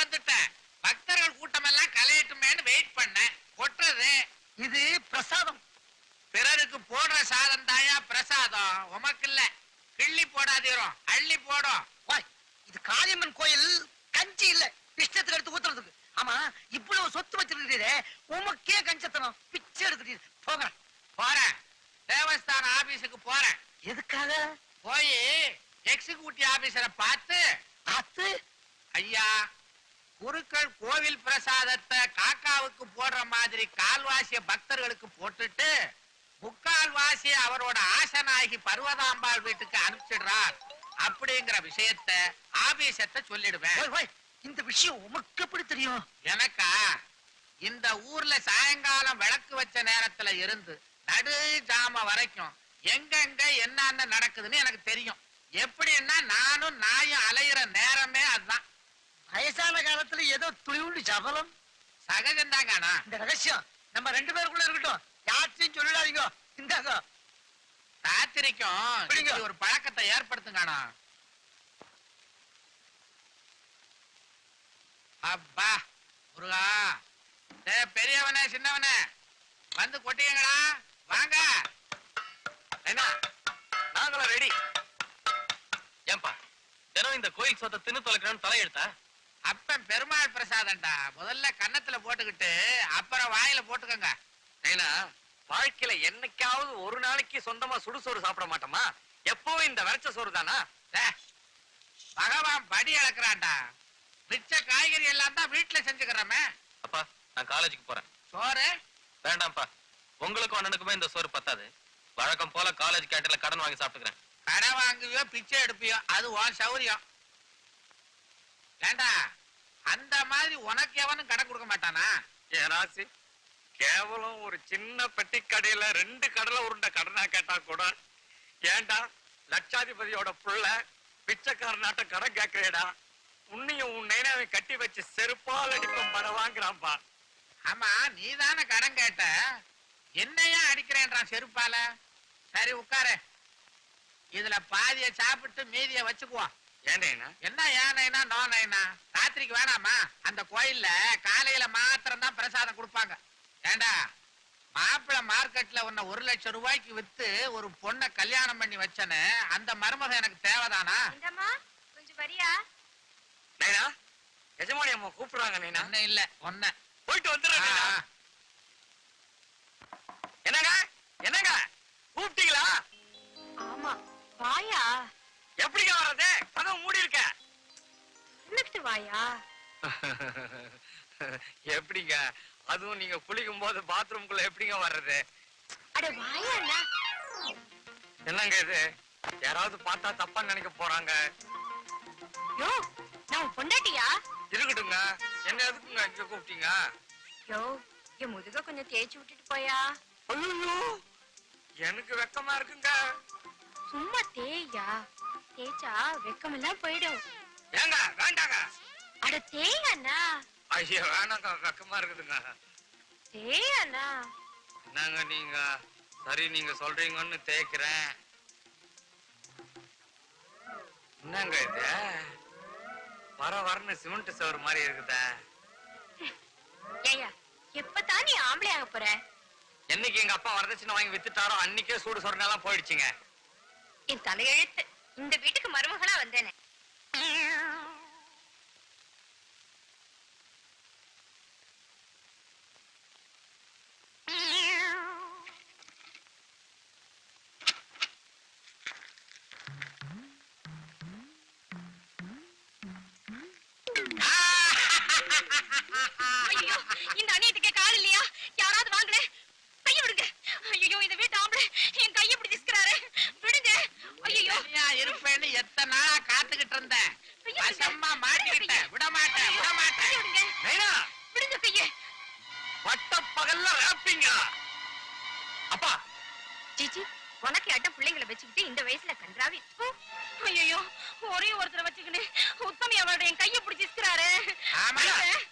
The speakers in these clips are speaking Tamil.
வந்துட்டேன். பக்தர்கள் கூட்டம் எல்லாம் கலையட்டுமேன்னு வெயிட் பண்ண கொட்டுறது. இது பிரசாதம். பிறருக்கு போடுற சாதம் தாயா பிரசாதம். உமக்கு இல்ல கிள்ளி போடாதீரும். அள்ளி போடும். இது காளியம்மன் கோயில் கஞ்சி இல்ல. இஷ்டத்துக்கு எடுத்து ஊத்துறதுக்கு. ஆமா இவ்வளவு சொத்து வச்சிருக்கிறீரே. உமக்கே கஞ்சத்தனம். பிச்சை எடுக்கிறீர் போகிறேன் போறேன். தேவஸ்தான ஆபீஸுக்கு போறேன். எதுக்காக? போய் எக்ஸிக்யூட்டிவ் ஆபீசரை பார்த்து பார்த்து? ஐயா குருக்கள் கோவில் பிரசாதத்தை காக்காவுக்கு போடுற மாதிரி கால்வாசிய பக்தர்களுக்கு போட்டுட்டு முக்கால் வாசிய அவரோட ஆசனாகி பர்வதாம்பாள் வீட்டுக்கு அனுப்பிச்சிடுறார். அப்படிங்கிற விஷயத்த ஆபீசத்தை சொல்லிடுவேன். இந்த விஷயம் உமக்கு எப்படி தெரியும்? எனக்கா இந்த ஊர்ல சாயங்காலம் விளக்கு வச்ச நேரத்துல இருந்து நடு ஜாம வரைக்கும் எங்கெங்க என்னென்ன நடக்குதுன்னு எனக்கு தெரியும். எப்படின்னா நானும் நாயும் அலையிற நேரமே அதுதான். வயசான காலத்துல ஏதோ துளிவுண்டு சபலம். சகஜம்தான் காணா இந்த ரகசியம் நம்ம ரெண்டு பேருக்குள்ள இருக்கட்டும். யார்ட்டையும் சொல்லிடாதீங்க. இந்தாங்க. ராத்திரிக்கும். இப்படி ஒரு பழக்கத்தை ஏற்படுத்துங்கானா அப்பா முருகா. பெரியவனே சின்னவனே. வந்து கொட்டியங்களா வாங்க. என்ன? நாங்களும் ரெடி ஏன்பா? தினம் இந்த கோயில் சொத்தை தின்னு தொலைக்கணும்னு தலையெடுத்தா அப்பன் பெருமாள் பிரசாதம்டா. முதல்ல கன்னத்துல போட்டுக்கிட்டு அப்புறம் வாயில போட்டுக்கோங்க. ஏன்னா வாழ்க்கையில என்னைக்காவது ஒரு நாளைக்கு சொந்தமா சுடுசோறு சாப்பிட மாட்டோமா? எப்பவும் இந்த வரைச்ச சோறு தானா? பகவான் படி அளக்குறான்டா. மிச்ச காய்கறி எல்லாம் தான் வீட்டுல செஞ்சுக்கிறோமே. அப்பா நான் காலேஜுக்கு போறேன். சோறு? வேண்டாம்ப்பா. உங்களுக்கும் அண்ணனுக்குமே இந்த சோறு பத்தாது. வழக்கம் போல காலேஜ் கேட்டல கடன் வாங்கி சாப்பிட்டுக்கிறேன். கடை வாங்குவியோ பிச்சை எடுப்பியோ அது உன் சௌரியம். ஏண்டா அந்த மாதிரி உனக்கு எவனும் கடை கொடுக்க மாட்டானா? ஏனாசி கேவலம் ஒரு சின்ன பெட்டி கடையில ரெண்டு கடலை உருண்டை கடனா கேட்டா கூட ஏன்டா லட்சாதிபதியோட புள்ள பிச்சைக்காரனாட்ட கடன் கேட்கிறேடா உன்னையும் உன் நைனாவை கட்டி வச்சு செருப்பால் அடிப்பம் பர வாங்குறான்பா. ஆமா நீ தானே கடன் கேட்ட. என்னையா அடிக்கிறேன்றான் செருப்பால? சரி உட்காரு. இதுல பாதிய சாப்பிட்டு மீதிய வச்சுக்குவோம். என்ன ஏனைனா நோ நைனா ராத்திரிக்கு வேணாமா? அந்த கோயில்ல காலையில மாத்திரம் தான் பிரசாதம் கொடுப்பாங்க. ஏண்டா? மாப்பிள்ளை மார்க்கெட்ல உன்னை ஒரு லட்சம் ரூபாய்க்கு வித்து ஒரு பொண்ணை கல்யாணம் பண்ணி வச்சனு அந்த மருமகன் எனக்கு தேவைதானா? இந்தம்மா கொஞ்சம் வரியா? நைனா எஜமானி அம்மா கூப்பிடுறாங்க நைனா. ஒண்ணு இல்ல ஒண்ணு. போயிட்டு வந்துடுறேன். என்னங்க? என்னங்க? கூப்பிட்டீங்களா? வாயா? எப்படிங்க? அதுவும் நீங்க குளிக்கும் போது பாத்ரூம்குள்ள எப்படிங்க வர்றது? அட வாயா என்னங்க இது? யாராவது பார்த்தா தப்பா நினைக்க போறாங்க. யோ நான் பொண்டாட்டியா? இருக்கட்டுங்க என்ன எதுக்குங்க இங்க கூப்பிட்டீங்க? யோ என் முதுக கொஞ்சம் தேய்ச்சி விட்டுட்டு போயா. ஐயோ எனக்கு வெக்கமா இருக்குங்க. சும்மா தேய்யா? தேய்ச்சா வெக்கமெல்லாம் போயிடும். ஏங்க வேண்டாங்க. அட தேய் அண்ணா. ஐயோ வேணாங்க வெக்கமா இருக்குதுங்க. தேய் அண்ணா. என்னங்க நீங்க? சரி நீங்க சொல்றீங்கன்னு தேய்க்கிறேன். என்னங்க இது? வர வரன்னு சிமெண்ட் சவர் மாதிரி இருக்குதே. ஏயா எப்பதான் நீ ஆம்பளை ஆக போற? என்னைக்கு எங்க அப்பா வரதட்சணை வாங்கி வித்துட்டாரோ அன்னைக்கே சூடு சொரணெல்லாம் போயிடுச்சுங்க. என் தலையெழுத்து. இந்த வீட்டுக்கு மருமகளா வந்தேனே. உனக்கு பிள்ளைங்களை வச்சுக்கிட்டு இந்த வயசுல கன்றாவி? ஐயோ ஒரே ஒருத்தரை வச்சுக்கிட்டு உத்தமி அவரோட என் கைய பிடிச்சி திஸ்கிறாரு ஆமா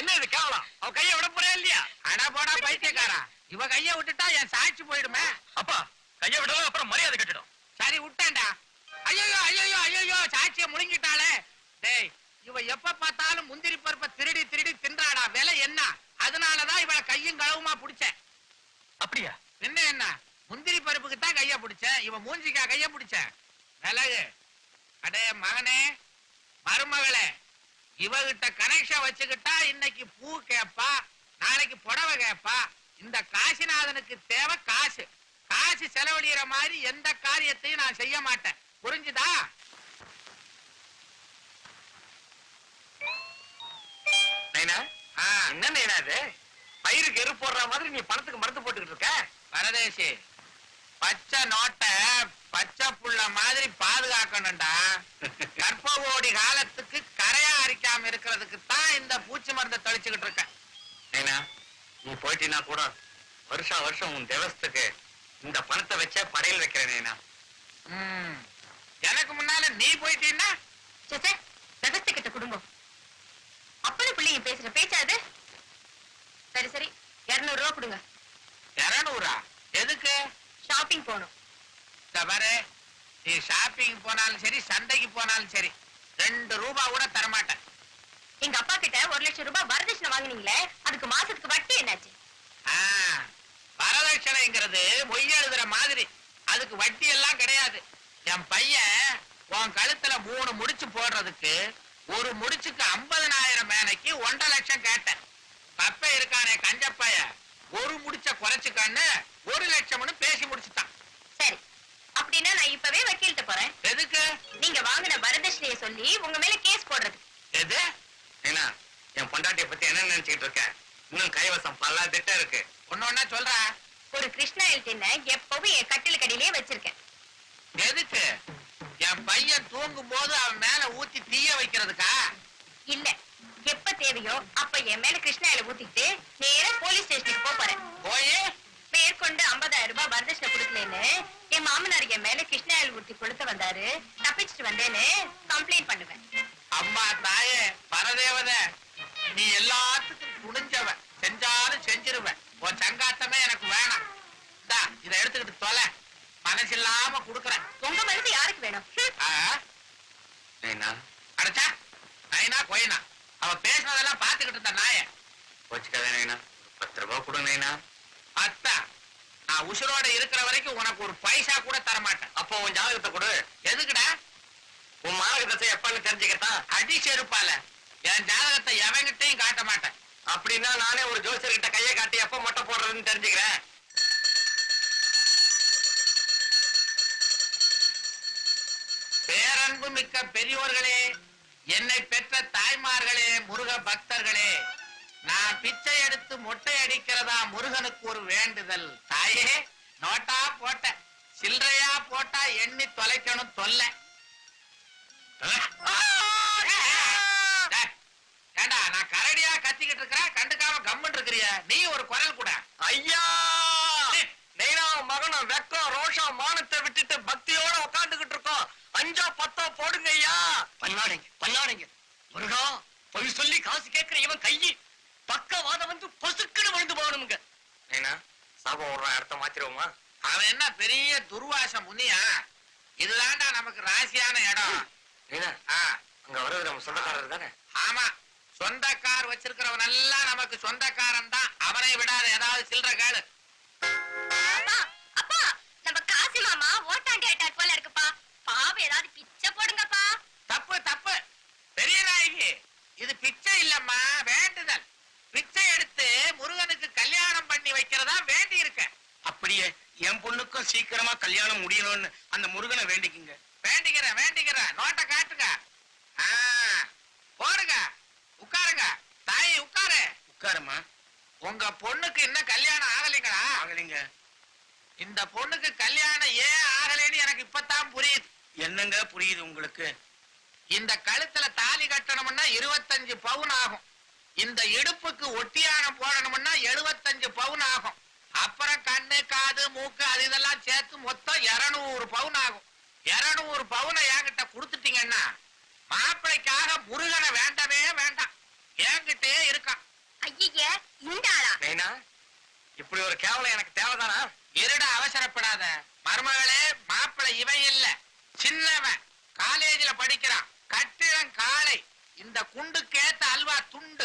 என்ன இது கேவலம்? அவ கையை விட போறேன் இல்லையா? அட போடா பைத்தியக்காரா. இவ கைய விட்டுட்டா என் சாட்சி போயிடுமே. அப்பா கையை விடலாம் அப்புறம் மரியாதை கட்டிடும். சரி விட்டேன்டா. ஐயோ ஐயோ ஐயோ சாட்சிய முழுங்கிட்டாளே. டேய் இவ எப்ப பார்த்தாலும் முந்திரி பருப்பை திருடி திருடி தின்றாடா. விலை என்ன? அதனாலதான் இவளை கையும் களவுமா புடிச்சேன். அப்படியா? என்ன என்ன? முந்திரி பருப்பு இடுப்புக்கு தான் கைய பிடிச்சேன். இவன் மூஞ்சிக்கா கைய பிடிச்சேன். விலகு. அடே மகனே மருமகளே இவகிட்ட கனெக்ஷன் வச்சுக்கிட்டா இன்னைக்கு பூ கேப்பா நாளைக்கு புடவை கேப்பா. இந்த காசிநாதனுக்கு தேவை காசு. காசு செலவழிகிற மாதிரி எந்த காரியத்தையும் நான் செய்ய மாட்டேன். புரிஞ்சுதா? என்ன நைனா பயிருக்கு எரு போடுற மாதிரி நீ பணத்துக்கு மருந்து போட்டுக்கிட்டு இருக்க? பரதேசி பச்சை நோட்டை பச்சை புள்ள மாதிரி பாதுகாக்கணும்டா. கற்பகோடி காலத்துக்கு கரையா அரிக்காம இருக்கிறதுக்கு தான் இந்த பூச்சி மருந்தை தெளிச்சுக்கிட்டு இருக்கேன். நைனா நீ போயிட்டீன்னா கூட வருஷம் வருஷம் உன் தேவஸ்துக்கு இந்த பணத்தை வச்சே படையல் வைக்கிறேன் நைனா. ம். எனக்கு முன்னால நீ போயிட்டீன்னா? கிட்ட குடும்பம் அப்பனும் பிள்ளைங்க பேசுற பேச்சாது சரி சரி. இருநூறு ரூபா கொடுங்க. இருநூறா? எதுக்கு? ஷாப்பிங் போகணும். பாரு நீ ஷாப்பிங் போனாலும் சரி சந்தைக்கு போனாலும் சரி ரெண்டு ரூபா கூட தரமாட்டேன். எங்க அப்பா கிட்ட ஒரு லட்சம் ரூபாய் வரதட்சணை வாங்குனீங்களே அதுக்கு மாசத்துக்கு வட்டி என்னாச்சு? வரதட்சணைங்கிறது மொய் எழுதுற மாதிரி அதுக்கு வட்டி எல்லாம் கிடையாது. என் பையன் உன் கழுத்துல மூணு முடிச்சு போடுறதுக்கு ஒரு முடிச்சுக்கு ஐம்பதனாயிரம் மேனைக்கு ஒன்றரை லட்சம் கேட்டேன். பப்ப இருக்கானே கஞ்சப்பைய ஒரு முடிச்ச குறைச்சுக்கான்னு ஒரு லட்சம்னு பேசி முடிச்சுட்டான். சரி. அப்படின்னா நான் இப்பவே வக்கீல்கிட்ட போறேன். எதுக்கு? நீங்க வாங்கின வரதட்சணையை சொல்லி உங்க மேல கேஸ் போடுறது எது? நைனா என் பொண்டாட்டிய பத்தி என்ன நினைச்சுக்கிட்டு இருக்க? இன்னும் கைவசம் பல திட்டம் இருக்கு. ஒண்ணு ஒண்ணா சொல்ற. ஒரு கிருஷ்ணாயில் தின்ன எப்பவும் என் கட்டில் கடியிலே வச்சிருக்கேன். எதுக்கு? என் பையன் தூங்கும் போது அவன் மேல ஊத்தி தீய வைக்கிறதுக்கா? இல்ல. எப்ப தேவையோ அப்ப என் மேல கிருஷ்ணாயில ஊத்திட்டு நேரா போலீஸ் ஸ்டேஷனுக்கு போறேன். போய்? மேற்கொண்டு 50000 ரூபாய் வரதட்சணை கொடுக்கலன்னு என் மாமனார் என் மேல கிருஷ்ணாயில் ஊத்தி கொடுத்து வந்தாரு தப்பிச்சுட்டு வந்தேன்னு கம்ப்ளைண்ட் பண்ணுவேன். அம்மா தாயே பரதேவதை நீ எல்லாத்துக்கும் துணிஞ்சவ செஞ்சாலும் செஞ்சிருவ உன் சங்காத்தமே எனக்கு வேணாம். இந்தா இதை எடுத்துக்கிட்டு தொலை. மனசு இல்லாம குடுக்கறேன். உங்க மனசு யாருக்கு வேணும்? அடைச்சா. நைனா கொயினா. அவ பேசுனதெல்லாம் பாத்துக்கிட்டு இருந்த நாய. போச்சுக்காத நைனா. பத்து ரூபாய் கொடு நைனா. அத்தா நான் உசுரோட இருக்கிற வரைக்கும் உனக்கு ஒரு பைசா கூட தர மாட்டேன் அப்போ உன் ஜாதகத்தை கொடு. எதுக்குடா? உன் மாரக தசை எப்பன்னு தெரிஞ்சுக்கத்தான் அடி செருப்பால. என் ஜாதகத்தை எவங்கிட்டையும் காட்ட மாட்டேன். அப்படின்னா நானே ஒரு ஜோசியர்கிட்ட கையை காட்டி எப்ப மொட்டை போடுறதுன்னு தெரிஞ்சுக்கிறேன். பேரன்பு மிக்க பெரியோர்களே என்னை பெற்ற தாய்மார்களே முருக பக்தர்களே நான் பிச்சை எடுத்து மொட்டை அடிக்கிறதா முருகனுக்கு ஒரு வேண்டுதல். தாயே நோட்டா போட்ட சில்லறையா போட்டா எண்ணி தொலைக்கணும் தொல்லை. ஏண்டா நான் கரடியா கத்திக்கிட்டு இருக்கிறேன் கண்டுக்காம கம்மன் இருக்கிறிய. நீ ஒரு குரல் கூட. ஐயா! நைனா மகனும் வெக்கம் ரோஷம் மானத்தை விட்டுட்டு பக்தியோட உட்காந்துக்கிட்டு இருக்கோம் அஞ்சா பத்தோ போடுங்க ஐயா பண்ணாடிங்க பண்ணாடிங்க முருகா பொய் சொல்லி காசு கேட்கிற இவன் கையி பக்கவாதம் வந்து பொசுக்குன்னு விழுந்து போகணுங்க நைனா சாபம் விடுறான் இடத்த மாத்திருவோமா அவன் என்ன பெரிய துர்வாச முனியா? இதுதான்டா நமக்கு ராசியான இடம். நைனா ஆ, அங்க வர்றது நம்ம சொந்தக்காரர் தானே? ஆமா சொந்த கார் வச்சிருக்கிறவன் எல்லாம் நமக்கு சொந்தக்காரன் தான். அவனை விடாத ஏதாவது சில்லற கேளு. அப்பா அப்பா நம்ம காசி மாமா ஓட்டாண்டி அட்டாக் போல இருக்குப்பா. பாவம் ஏதாவது பிச்சை போடுங்கப்பா. தப்பு தப்பு. பெரிய நாயகி இது பிச்சை இல்லம்மா வேண்டுதல். பிச்சை எடுத்து முருகனுக்கு கல்யாணம் பண்ணி வைக்கிறதா பொண்ணுக்கும் சீக்கிரமா கல்யாணம் முடியணும்னு அந்த முருகனை வேண்டிக்குங்க. வேண்டிக்கிறேன் வேண்டிக்கிறேன் நோட்டை காட்டுங்க. போடுங்க. உட்காருங்க. தாய் உட்காரு. உட்காருமா உங்க பொண்ணுக்கு இன்னும் கல்யாணம் ஆகலைங்களா? ஆகலைங்க. இந்த பொண்ணுக்கு கல்யாணம் ஏன் ஆகலைன்னு எனக்கு இப்பதான் புரியுது. என்னங்க புரியுது உங்களுக்கு? இந்த கழுத்துல தாலி கட்டணும்னா இருபத்தஞ்சு பவுன் ஆகும். இந்த இடுப்புக்கு ஒட்டியானம் போடணும்னா எழுபத்தஞ்சு பவுன் ஆகும். அப்புறம் கண்ணு காது மூக்கு அது இதெல்லாம் சேர்த்து மொத்தம் இருநூறு பவுன் ஆகும். இருநூறு பவுனை என்கிட்ட கொடுத்துட்டீங்கன்னா மாப்பிள்ளைக்காக முருகனை வேண்டவே வேண்டாம். என்கிட்டே இருக்கான். ஐய இந்த ஆளா? நைனா இப்படி ஒரு கேவலம் எனக்கு தேவைதானா? இருட அவசரப்படாத. மருமகளே மாப்பிள்ளை இவன் இல்ல. சின்னவன். காலேஜில் படிக்கிறான். கட்டிடம் காலை. இந்த குண்டுக்கேத்த அல்வா துண்டு.